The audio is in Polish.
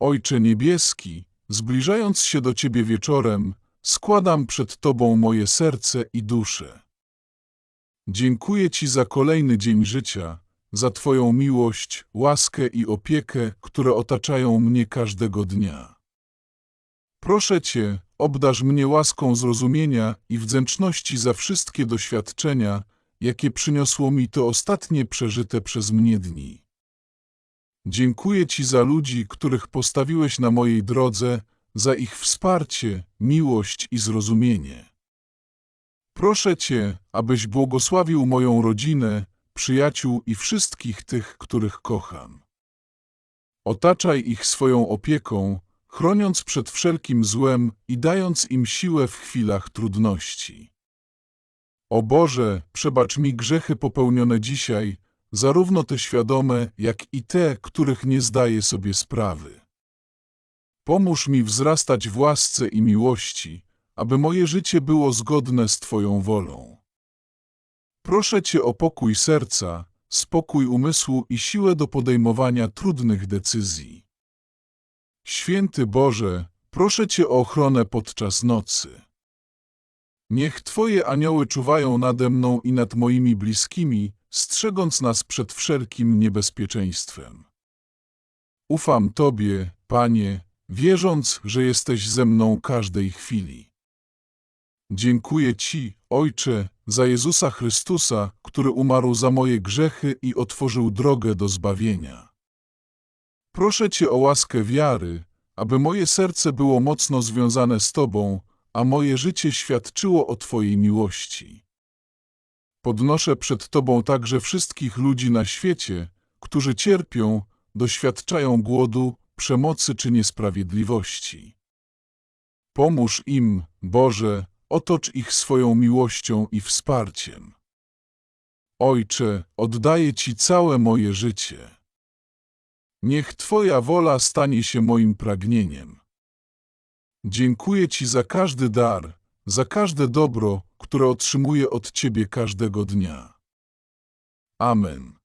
Ojcze Niebieski, zbliżając się do Ciebie wieczorem, składam przed Tobą moje serce i duszę. Dziękuję Ci za kolejny dzień życia, za Twoją miłość, łaskę i opiekę, które otaczają mnie każdego dnia. Proszę Cię, obdarz mnie łaską zrozumienia i wdzięczności za wszystkie doświadczenia, jakie przyniosło mi to ostatnie przeżyte przez mnie dni. Dziękuję Ci za ludzi, których postawiłeś na mojej drodze, za ich wsparcie, miłość i zrozumienie. Proszę Cię, abyś błogosławił moją rodzinę, przyjaciół i wszystkich tych, których kocham. Otaczaj ich swoją opieką, chroniąc przed wszelkim złem i dając im siłę w chwilach trudności. O Boże, przebacz mi grzechy popełnione dzisiaj, zarówno te świadome, jak i te, których nie zdaję sobie sprawy. Pomóż mi wzrastać w łasce i miłości, aby moje życie było zgodne z Twoją wolą. Proszę Cię o pokój serca, spokój umysłu i siłę do podejmowania trudnych decyzji. Święty Boże, proszę Cię o ochronę podczas nocy. Niech Twoje anioły czuwają nade mną i nad moimi bliskimi, strzegąc nas przed wszelkim niebezpieczeństwem. Ufam Tobie, Panie, wierząc, że jesteś ze mną każdej chwili. Dziękuję Ci, Ojcze, za Jezusa Chrystusa, który umarł za moje grzechy i otworzył drogę do zbawienia. Proszę Cię o łaskę wiary, aby moje serce było mocno związane z Tobą, a moje życie świadczyło o Twojej miłości. Podnoszę przed Tobą także wszystkich ludzi na świecie, którzy cierpią, doświadczają głodu, przemocy czy niesprawiedliwości. Pomóż im, Boże, otocz ich swoją miłością i wsparciem. Ojcze, oddaję Ci całe moje życie. Niech Twoja wola stanie się moim pragnieniem. Dziękuję Ci za każdy dar, za każde dobro, które otrzymuję od Ciebie każdego dnia. Amen.